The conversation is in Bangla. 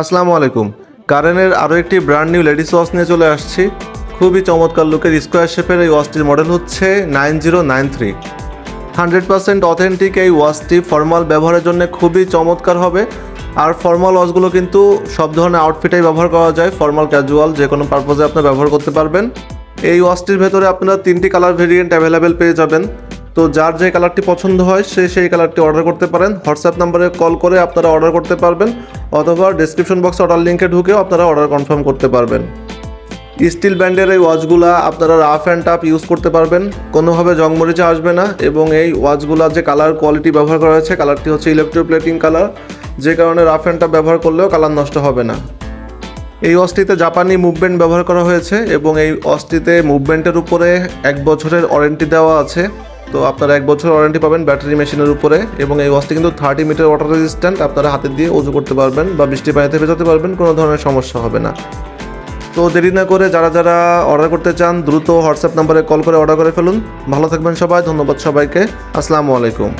আসসালামু আলাইকুম। কারেনের আরও একটি ব্র্যান্ড নিউ লেডিস ওয়াচ নিয়ে চলে আসছি। খুবই চমৎকার লুকের স্কোয়ার শেপের এই ওয়াচটির মডেল হচ্ছে nine zero nine three. Hundred percent authentic এই ওয়াচটি ফর্মাল ব্যবহারের জন্য খুবই চমৎকার হবে। আর ফর্মাল ওয়াচগুলো কিন্তু সব ধরনের আউটফিটেই ব্যবহার করা যায়। ফর্মাল ক্যাজুয়াল যে কোনো পারপোজে আপনি ব্যবহার করতে পারবেন। এই ওয়াচটির ভেতরে আপনারা তিনটি কালার ভেরিয়েন্ট অ্যাভেলেবেল পেয়ে যাবেন। তো যার যে কালারটি পছন্দ হয়, সে সেই কালারটি অর্ডার করতে পারেন। হোয়াটসঅ্যাপ নাম্বারে কল করে আপনারা অর্ডার করতে পারবেন, অথবা ডিসক্রিপশন বক্সে অর্ডার লিঙ্কে ঢুকেও আপনারা অর্ডার কনফার্ম করতে পারবেন। স্টিল ব্যান্ডের এই ওয়াচগুলা আপনারা রাফ অ্যান্ড টাফ ইউজ করতে পারবেন। কোনোভাবে জংমরিচে আসবে না এবং এই ওয়াচগুলার যে কালার কোয়ালিটি ব্যবহার করা হয়েছে কালারটি হচ্ছে ইলেকট্রোপ্লেটিং কালার যে কারণে রাফ অ্যান্ড টাফ ব্যবহার করলেও কালার নষ্ট হবে না। এই অস্টিতে জাপানি মুভমেন্ট ব্যবহার করা হয়েছে এবং এই অস্টিতে মুভমেন্টের উপরে এক বছরের ওয়ারেন্টি দেওয়া আছে। তো আপনারা এক বছর ওয়ারেন্টি পাবেন ব্যাটারি মেশিনের উপরে এবং এই ওয়াচটি কিন্তু থার্টি মিটার ওয়াটার রেজিস্ট্যান্ট আপনারা হাতে দিয়ে উজু করতে পারবেন বা বৃষ্টি পানিতে ভেজাতে পারবেন, কোনো ধরনের সমস্যা হবে না। তো দেরি না করে যারা যারা অর্ডার করতে চান, দ্রুত হোয়াটসঅ্যাপ নাম্বারে কল করে অর্ডার করে ফেলুন। ভালো থাকবেন সবাই, ধন্যবাদ সবাইকে। আসসালামু আলাইকুম।